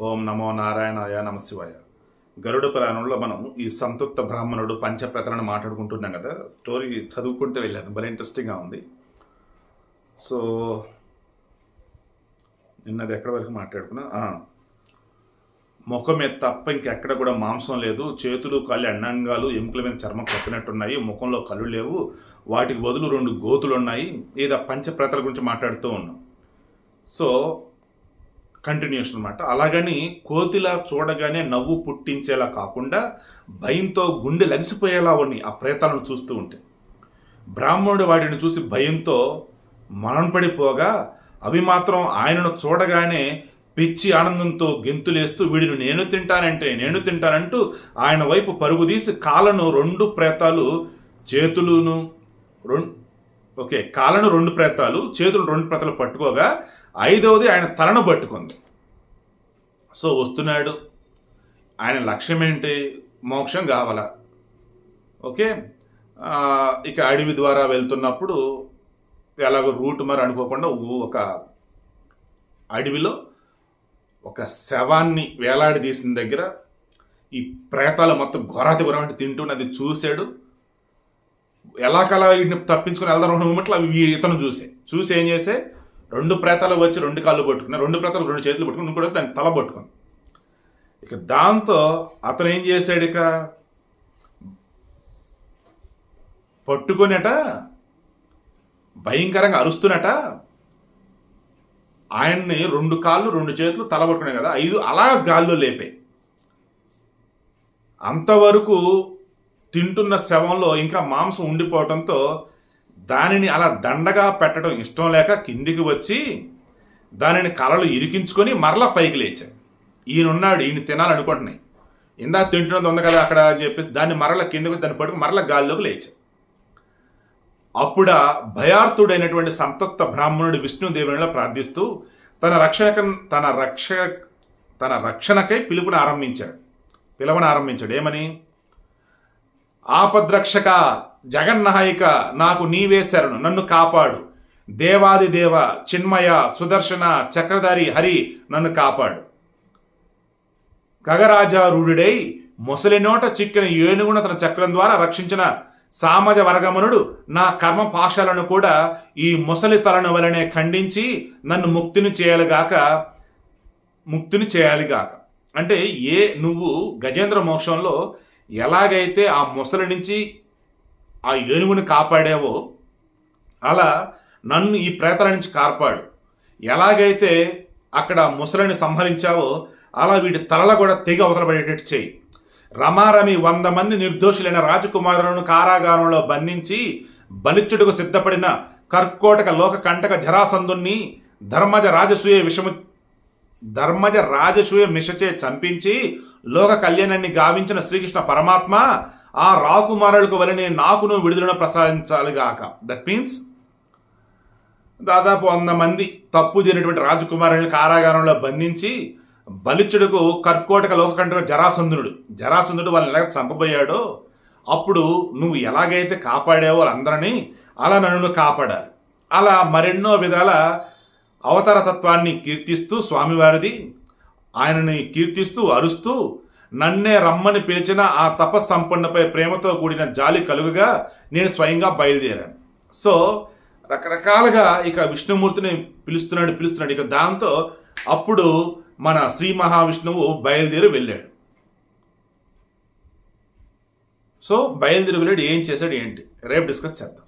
ఓం నమో నారాయణాయ నమశివాయ. గరుడ పురాణంలో మనం ఈ సంతృప్త బ్రాహ్మణుడు పంచప్రతలను మాట్లాడుకుంటున్నాం కదా. స్టోరీ చదువుకుంటూ వెళ్ళాను. భలే ఇంట్రెస్టింగ్గా ఉంది. సో నిన్నది ఎక్కడి వరకు మాట్లాడుకున్నా? ముఖం మీద తప్ప ఇంకెక్కడ కూడా మాంసం లేదు. చేతులు కాళ్ళు అన్నంగాలు ఎముకల మీద చర్మం కప్పినట్టున్నాయి. ముఖంలో కళ్ళు లేవు. వాటికి బదులు రెండు గోతులు ఉన్నాయి ఏదో పంచప్రతల గురించి మాట్లాడుతూ ఉన్నాం. సో కంటిన్యూషన్ అనమాట అలాగని కోతిలా చూడగానే నవ్వు పుట్టించేలా కాకుండా భయంతో గుండె లగిసిపోయేలా ఉన్నాయి ఆ ప్రేతాలను చూస్తూ ఉంటే. బ్రాహ్మణుడు వాటిని చూసి భయంతో మరణపడిపోగా అవి మాత్రం ఆయనను చూడగానే పిచ్చి ఆనందంతో గెంతులేస్తూ వీడిని నేను తింటానంటే నేను తింటానంటూ ఆయన వైపు పరుగు తీసి రెండు ప్రేతాలు చేతులును రెండు ఓకే కాలను రెండు ప్రేతాలు చేతులు రెండు ప్రేతాలు పట్టుకోగా ఐదవది ఆయన తలను పట్టుకుంది. సో వస్తున్నాడు. ఆయన లక్ష్యం ఏంటి మోక్షం కావాల? ఓకే? ఇక అడవి ద్వారా వెళ్తున్నప్పుడు ఎలాగో రూట్ మరి అనుకోకుండా ఒక అడవిలో ఒక శవాన్ని వేలాడి తీసిన దగ్గర ఈ ప్రేతాలు మొత్తం గొరాతి గొరవంటి తింటున్నది చూశాడు. ఎలాకలా వీటిని తప్పించుకొని వెళ్దాం రెండు అవి ఈ ఇతను చూసే. చూసి ఏం చేసే? రెండు ప్రేతాలు వచ్చి రెండు కాళ్ళు పట్టుకున్నాయి రెండు ప్రేతాలు రెండు చేతులు పట్టుకుని ఇంకోటి దాన్ని తల పట్టుకుంది. ఇక దాంతో అతను ఏం చేశాడు ఇక? పట్టుకునేట భయంకరంగా అరుస్తున్నట. ఆయన్ని రెండు కాళ్ళు రెండు చేతులు తల పట్టుకున్నాయి కదా ఐదు అలా గాల్లో లేపాయి. అంతవరకు తింటున్న శవంలో ఇంకా మాంసం ఉండిపోవడంతో దానిని అలా దండగా పెట్టడం ఇష్టం లేక కిందికి వచ్చి దానిని కలలు ఇరికించుకొని మరలా పైకి లేచాయి ఈయనున్నాడు ఈయన తినాలనుకుంటున్నాయి. ఇందాక తింటున్నది ఉంది కదా అక్కడ అని చెప్పేసి దాన్ని మరల కిందకు దాన్ని పట్టుకు మరల గాల్లోకి లేచాయి అప్పుడ భయార్థుడైనటువంటి సంతప్త బ్రాహ్మణుడు విష్ణుదేవునిలో ప్రార్థిస్తూ తన రక్షక తన రక్ష తన రక్షణకై పిలుపుని ఆరంభించాడు. పిలవని ఆరంభించాడు. ఏమని? ఆపద్రక్షక జగన్నాయక నాకు నీవే శరణు నన్ను కాపాడు. దేవాది దేవ చిన్మయ సుదర్శన చక్రధారి హరి నన్ను కాపాడు. ఖగరాజారూఢుడై ముసలినోట చిక్కిన ఏనుగును తన చక్రం ద్వారా రక్షించిన సామజ వర్గమనుడు నా కర్మ పాశాలను కూడా ఈ ముసలి తలను వలనే ఖండించి నన్ను ముక్తిని చేయాలిగాక ముక్తిని చేయాలిగాక. అంటే ఏ నువ్వు గజేంద్ర మోక్షంలో ఎలాగైతే ఆ ముసలి నుంచి ఆ ఏనుగుని కాపాడావో? అలా నన్ను ఈ ప్రేతల నుంచి కాపాడు. ఎలాగైతే అక్కడ ముసలిని సంహరించావో అలా వీటి తలల కూడా తెగ అవతలపడేటట్టు చేయి. రమారమి వంద మంది నిర్దోషులైన రాజకుమారులను కారాగారంలో బంధించి బలిచ్చుడుకు సిద్ధపడిన కర్కోటక లోక కంటక జరాసంధుణ్ణి ధర్మజ రాజసూయ విషము ధర్మజ రాజసూయ మిషచే చంపించి లోక కళ్యాణాన్ని గావించిన శ్రీకృష్ణ పరమాత్మ ఆ రాకుమారులకు వలనే నాకును విడుదలను ప్రసాదించాలిగాక దట్ మీన్స్ దాదాపు వంద మంది తప్పు చేయనటువంటి రాజకుమారులను కారాగారంలో బంధించి బలిచ్చుడుకు కర్కోటక లోకకంఠ జరాసంధునుడు. జరాసంధుడు వాళ్ళని ఎలాగ చంపబోయాడో అప్పుడు నువ్వు ఎలాగైతే కాపాడావో వాళ్ళందరినీ అలా నన్ను కాపాడాలి. అలా మరెన్నో విధాల అవతార తత్వాన్ని కీర్తిస్తూ స్వామివారిది ఆయనని కీర్తిస్తూ అరుస్తూ నన్నే రమ్మని పిలిచిన ఆ తపస్సంపన్నపై ప్రేమతో కూడిన జాలి కలుగుగా నేను స్వయంగా బయలుదేరాను. సో రకరకాలుగా ఇక విష్ణుమూర్తిని పిలుస్తున్నాడు పిలుస్తున్నాడు. ఇక దాంతో అప్పుడు మన శ్రీ మహావిష్ణువు బయలుదేరి వెళ్ళాడు. సో బయలుదేరి వెళ్ళాడు. ఏం చేశాడు ఏంటి? రేపు డిస్కస్ చేద్దాం.